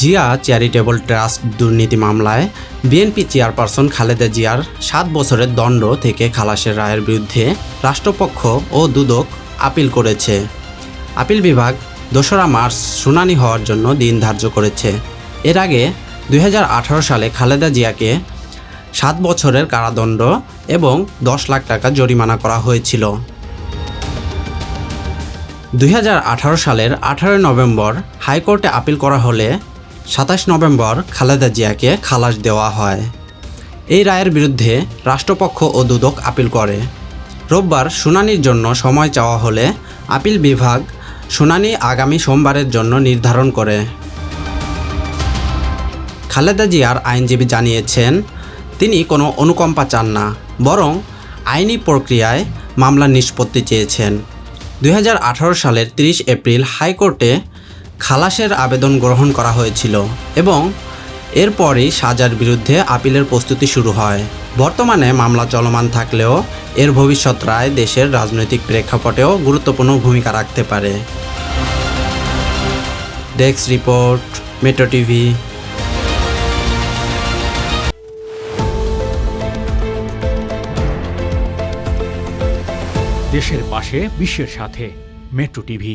Zia charitable trust দুর্নীতি মামলায় BNP chairperson Khaleda জিয়ার সাত বছরের দণ্ড থেকে খালাসের রায়ের বিরুদ্ধে রাষ্ট্রপক্ষ ও দুদক আপিল করেছে। আপিল বিভাগ দোসরা মার্চ শুনানি হওয়ার জন্য দিন ধার্য করেছে। এর আগে দুই হাজার আঠারো সালে খালেদা জিয়াকে সাত বছরের কারাদণ্ড এবং দশ লাখ টাকা জরিমানা করা হয়েছিল। দুই হাজার আঠারো সালের আঠারোই নভেম্বর হাইকোর্টে আপিল করা হলে সাতাশ নভেম্বর খালেদা জিয়াকে খালাস দেওয়া হয়। এই রায়ের বিরুদ্ধে রাষ্ট্রপক্ষ ও দুদক আপিল করে। রোববার শুনানির জন্য সময় চাওয়া হলে আপিল বিভাগ শুনানি আগামী সোমবারের জন্য নির্ধারণ করে। খালেদা জিয়ার আইনজীবী জানিয়েছেন, তিনি কোনো অনুকম্পা চান না, বরং আইনি প্রক্রিয়ায় মামলা নিষ্পত্তি চেয়েছেন। দু হাজার আঠারো সালের ৩০ এপ্রিল হাইকোর্টে খালাসের আবেদন গ্রহণ করা হয়েছিল এবং এরপরই সাজার বিরুদ্ধে আপিলের প্রস্তুতি শুরু হয়। বর্তমানে মামলা চলমান থাকলেও এর ভবিষ্যৎ রায় দেশের রাজনৈতিক প্রেক্ষাপটেও গুরুত্বপূর্ণ ভূমিকা রাখতে পারে। Desk report, metro TV. দেশের পাশে, বিশ্বের সাথে, মেট্রো টিভি।